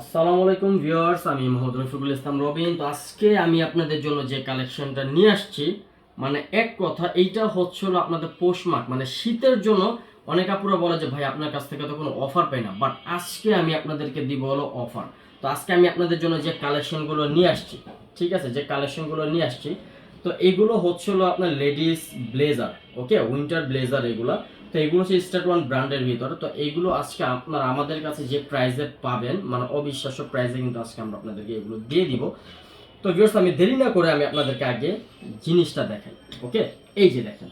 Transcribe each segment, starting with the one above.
আসসালামু আলাইকুম ভিউয়ার্স, আমি মোহাম্মদ রফিকুল ইসলাম রবিন। তো আজকে আমি আপনাদের জন্য যে কালেকশনটা নিয়ে আসছি মানে এক কথা, এইটা হচ্ছে হলো আপনাদের পোষমাক মানে শীতের জন্য অনেক আপুরা বলে যে, ভাই, আপনার কাছ থেকে তো কোনো অফার পাই না। বাট আজকে আমি আপনাদেরকে দিব হলো অফার তো আজকে আমি আপনাদের জন্য যে কালেকশনগুলো নিয়ে আসছি, ঠিক আছে? যে কালেকশনগুলো নিয়ে আসছি, তো এগুলো হচ্ছে হলো আপনার ladies blazer, okay? Winter blazer এগুলো। তো এগুলো হচ্ছে স্টার্ট ওয়ান ব্র্যান্ডের ভিতরে। তো এগুলো আজকে আপনার আমাদের কাছে যে প্রাইসে পাবেন মানে অবিশ্বাস্য প্রাইসে কিন্তু আজকে আমরা আপনাদেরকে এগুলো দিয়ে দিব। তো ভিউয়ার্স আমি দেরি না করে আমি আপনাদেরকে আগে জিনিসটা দেখাই, ওকে? এই যে দেখেন।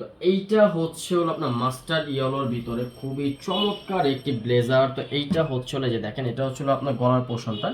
তো এইটা হচ্ছে হলো আপনার মাস্টার্ড ইয়েলোর ভিতরে খুবই চমৎকার একটি ব্লেজার তো এইটা হচ্ছে যে দেখেন, এটা হচ্ছে হলো আপনার গলার পোষণটা।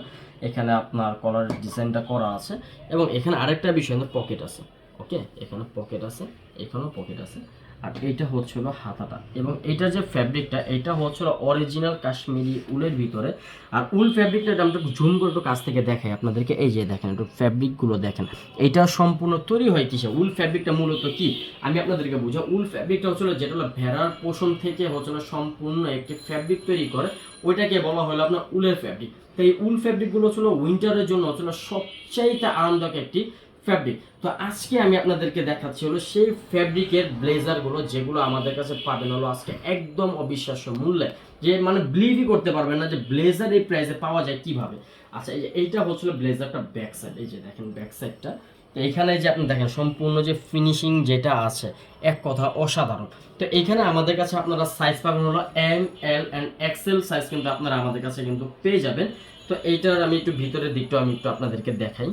এখানে আপনার কলার ডিজাইনটা করা আছে। এবং এখানে আরেকটা বিষয় পকেট আছে, ওকে? এখানে পকেট আছে, এখানেও পকেট আছে। আর এইটা হচ্ছিল হাতাটা। এবং এটা যে ফ্যাব্রিকটা এটা হচ্ছিল অরিজিনাল কাশ্মীরি উলের ভিতরে। আর উল ফ্যাব্রিকটা আমরা একটু জুম করে একটু কাছ থেকে দেখাই আপনাদেরকে। এই যে দেখেন, একটু ফ্যাব্রিকগুলো দেখেন। এটা সম্পূর্ণ তৈরি হয় কিসে? উল ফ্যাব্রিকটা মূলত কি? আমি আপনাদেরকে বুঝা উল ফ্যাব্রিকটা হচ্ছিল যেটা হলো ভেড়ার পোষণ থেকে হচ্ছিল সম্পূর্ণ একটি ফ্যাব্রিক তৈরি করে। ওইটাকে বলা হলো আপনার উলের ফ্যাব্রিক তো এই উল ফ্যাব্রিকগুলো ছিল উইন্টারের জন্য হচ্ছিল সবচাইতে আরামদায়ক একটি ফ্যাব্রিক তো আজকে আমি আপনাদেরকে দেখাচ্ছি হলো সেই ফ্যাব্রিকের ব্লেজারগুলো যেগুলো আমাদের কাছে পাবেন হলো আজকে একদম অবিশ্বাস্য মূল্যে। যে মানে বিলিভই করতে পারবেন না যে ব্লেজার এই প্রাইসে পাওয়া যায় কীভাবে। আচ্ছা এই যে এইটা হচ্ছিল ব্লেজারটা ব্যাক সাইড এই যে দেখেন ব্যাক সাইডটা তো এখানে যে আপনি দেখেন সম্পূর্ণ যে ফিনিশিং যেটা আছে, এক কথা অসাধারণ। তো এখানে আমাদের কাছে আপনারা সাইজ পাবেন হলো M L and XL size কিন্তু আপনারা আমাদের কাছে কিন্তু পেয়ে যাবেন। তো এইটার আমি একটু ভিতরের দিকটা আমি একটু আপনাদেরকে দেখাই।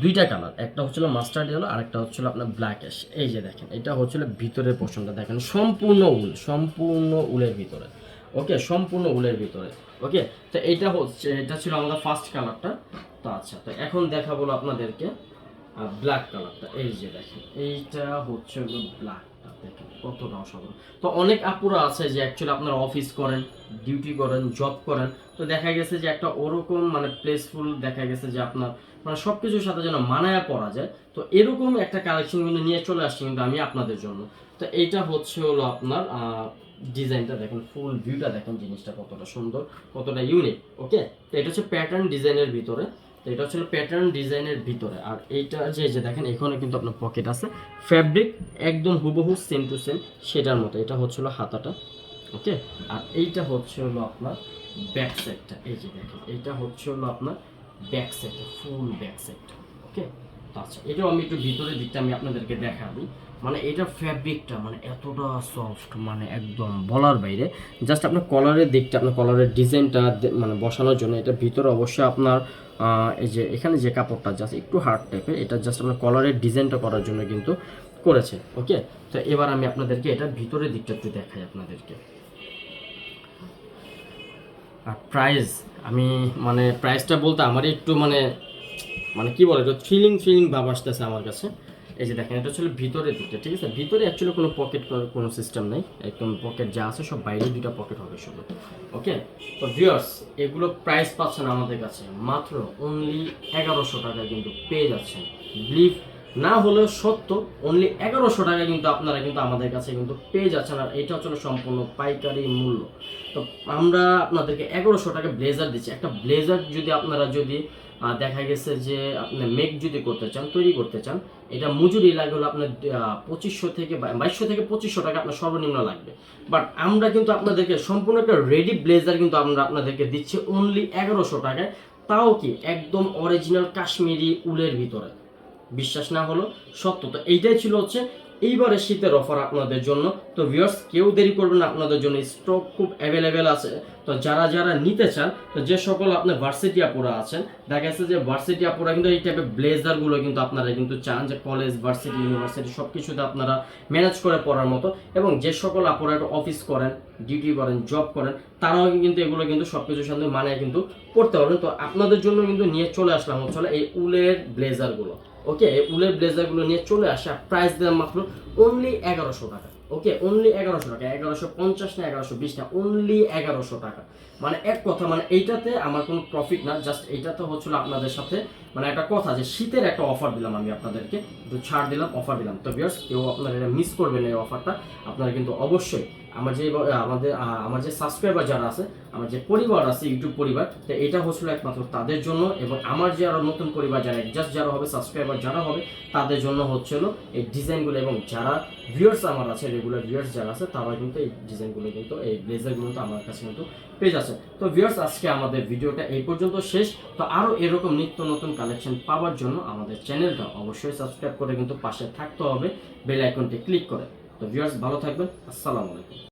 দুইটা কালার, একটা হচ্ছিল মাস্টার্ড ইয়েলো আর একটা হচ্ছিল আপনার ব্ল্যাক ব্ল্যাকেশ এই যে দেখেন, এটা হচ্ছিল ভিতরের পোর্শনটা দেখেন, সম্পূর্ণ উল, সম্পূর্ণ উলের ভিতরে। ওকে সম্পূর্ণ উলের ভিতরে। ওকে তো এটা হচ্ছে, এটা ছিল আমাদের ফার্স্ট কালারটা। তো আচ্ছা তো এখন দেখাবো আপনাদেরকে ব্ল্যাক কালারটা। এই যে দেখেন, এইটা হচ্ছে দেখেন কতটা অসাধারণ। তো অনেক আপুরা আছে যে অ্যাকচুয়ালি আপনারা অফিস করেন ডিউটি করেন জব করেন, তো দেখা গেছে যে একটা ওরকম মানে প্লেসফুল দেখা গেছে যে আপনার মানে সব কিছুর সাথে যেন মানায়া পড়া যায়। তো এরকম একটা কালেকশন কিন্তু নিয়ে চলে আসছি কিন্তু আমি আপনাদের জন্য। তো এইটা হচ্ছে হলো আপনার ডিজাইনটা দেখেন ফুল ভিউটা দেখেন জিনিসটা কতটা সুন্দর, কতটা ইউনিক ওকে তো এটা হচ্ছে প্যাটার্ন ডিজাইনের ভিতরে। তো এটা হচ্ছে প্যাটার্ন ডিজাইনের ভিতরে। আর এইটা যে যে দেখেন, এখানে কিন্তু আপনার পকেট আছে। ফ্যাব্রিক একদম হুবহু সেম টু সেম সেটার মতো। এটা হচ্ছিল হাতাটা ওকে আর এইটা হচ্ছে হলো আপনার ব্যাক সাইডটা এই যে দেখেন, এইটা হচ্ছে হলো আপনার ব্যাক সাইডটা ফুল ব্যাক সাইডটা ওকে আচ্ছা এটাও আমি একটু ভিতরের দিকটা আমি আপনাদেরকে দেখাবি। মানে এটা ফ্যাব্রিকটা মানে এতটা সফট মানে একদম বলার বাইরে। জাস্ট আপনার কলারের দিকটা, আপনার কলারের ডিজাইনটা মানে বসানোর জন্য এটা ভিতরে অবশ্যই আপনার এই যে এখানে যে কাপড়টা জাস্ট একটু হার্ড টাইপের এটা জাস্ট আপনার কলারের ডিজাইনটা করার জন্য কিন্তু করেছে ওকে তো এবার আমি আপনাদেরকে এটা ভিতরের দিকটা একটু দেখাই আপনাদেরকে। আর প্রাইস আমি মানে প্রাইসটা বলতে আমারই একটু মানে মানে কি বলে থ্রিলিং থ্রিলিং ভাব আসতেছে আমার কাছে। এই যে দেখেন, এটা ছিল ভিতরের দিকটা ঠিক আছে? ভিতরে অ্যাকচুয়ালি কোনো পকেট কোনো সিস্টেম নেই। একদম পকেট যা আছে সব বাইরে দুটো পকেট হবে শুধু। ওকে তো ভিউয়ার্স এগুলো প্রাইস পাচ্ছেন আমাদের কাছে। মাত্র অনলি এগারোশো টাকা কিন্তু পেয়ে যাচ্ছেন। বিলিভ না হলেও সত্য অনলি এগারোশো টাকা কিন্তু আপনারা কিন্তু আমাদের কাছে কিন্তু পেয়ে যাচ্ছেন, আর এটা হচ্ছে সম্পূর্ণ পাইকারি মূল্য। তো আমরা আপনাদেরকে এগারোশো টাকা ব্লেজার দিচ্ছি। একটা ব্লেজার যদি আপনারা যদি দেখা গেছে যে আপনি মেক যদি করতে চান, তৈরি করতে চান, এটা মজুরি লাগে হলো আপনার পঁচিশশো থেকে বাইশশো থেকে পঁচিশশো টাকা আপনার সর্বনিম্ন লাগবে। বাট আমরা কিন্তু আপনাদেরকে সম্পূর্ণ একটা রেডি ব্লেজার কিন্তু আমরা আপনাদেরকে দিচ্ছি অনলি এগারোশো টাকায়। তাও কি একদম অরিজিনাল কাশ্মীরি উলের ভিতরে। বিশ্বাস না হলো সত্য। তো এইটাই ছিল হচ্ছে এইবারে শীতের অফার আপনাদের জন্য। তো ভিউয়ার্স কেউ দেরি করবেন না, আপনাদের জন্য স্টক খুব অ্যাভেলেবেল আছে। তো যারা যারা নিতে চান, তো যে সকল আপনার ভার্সিটি আপুরা আছেন, দেখা যাচ্ছে যে ভার্সিটি আপুরা কিন্তু এই টাইপের ব্লেজারগুলো কিন্তু আপনারা কিন্তু চান যে কলেজ ভার্সিটি ইউনিভার্সিটি সব কিছুতে আপনারা ম্যানেজ করে পড়ার মতো। এবং যে সকল আপুরা একটু অফিস করেন ডিউটি করেন জব করেন, তারাও কিন্তু এগুলো কিন্তু সব কিছুর সাথে মানে কিন্তু পড়তে পারবেন। তো আপনাদের জন্য কিন্তু নিয়ে চলে আসলাম হচ্ছে এই উলের ব্লেজারগুলো ওকে উলের ব্লেজারগুলো নিয়ে চলে আসা প্রাইস দিলাম মাত্র অনলি এগারোশো টাকা। ওকে অনলি এগারোশো টাকা, এগারোশো পঞ্চাশ না এগারোশো বিশ না অনলি এগারোশো টাকা। মানে এক কথা মানে এইটাতে আমার কোনো প্রফিট না জাস্ট এইটাতে হচ্ছিল আপনাদের সাথে মানে একটা কথা যে শীতের একটা অফার দিলাম আমি আপনাদেরকে ছাড় দিলাম অফার দিলাম। তো বিয়ার্স কেউ আপনারা এটা মিস করবেন এই অফারটা আপনারা কিন্তু অবশ্যই আমার যে, আমাদের আমার যে সাবস্ক্রাইবার যারা আছে, আমার যে পরিবার আছে ইউটিউব পরিবার, তো এটা হচ্ছিল একমাত্র তাদের জন্য এবং আমার যে আরও নতুন পরিবার যারা জাস্ট যারা হবে সাবস্ক্রাইবার যারা হবে, তাদের জন্য হচ্ছিল এই ডিজাইনগুলো এবং যারা ভিউয়ার্স আমার আছে রেগুলার ভিউয়ার্স যারা আছে তারা কিন্তু এই ডিজাইনগুলো কিন্তু, এই ব্লেজারগুলো কিন্তু আমার কাছে কিন্তু পেজ আছে তো ভিউয়ার্স আজকে আমাদের ভিডিওটা এই পর্যন্ত শেষ। তো আরও এরকম নিত্য নতুন কালেকশন পাওয়ার জন্য আমাদের চ্যানেলটা অবশ্যই সাবস্ক্রাইব করে কিন্তু পাশে থাকতে হবে বেল আইকনটি ক্লিক করে। তো ভিউয়ার্স ভালো থাকবেন। আসসালামু আলাইকুম।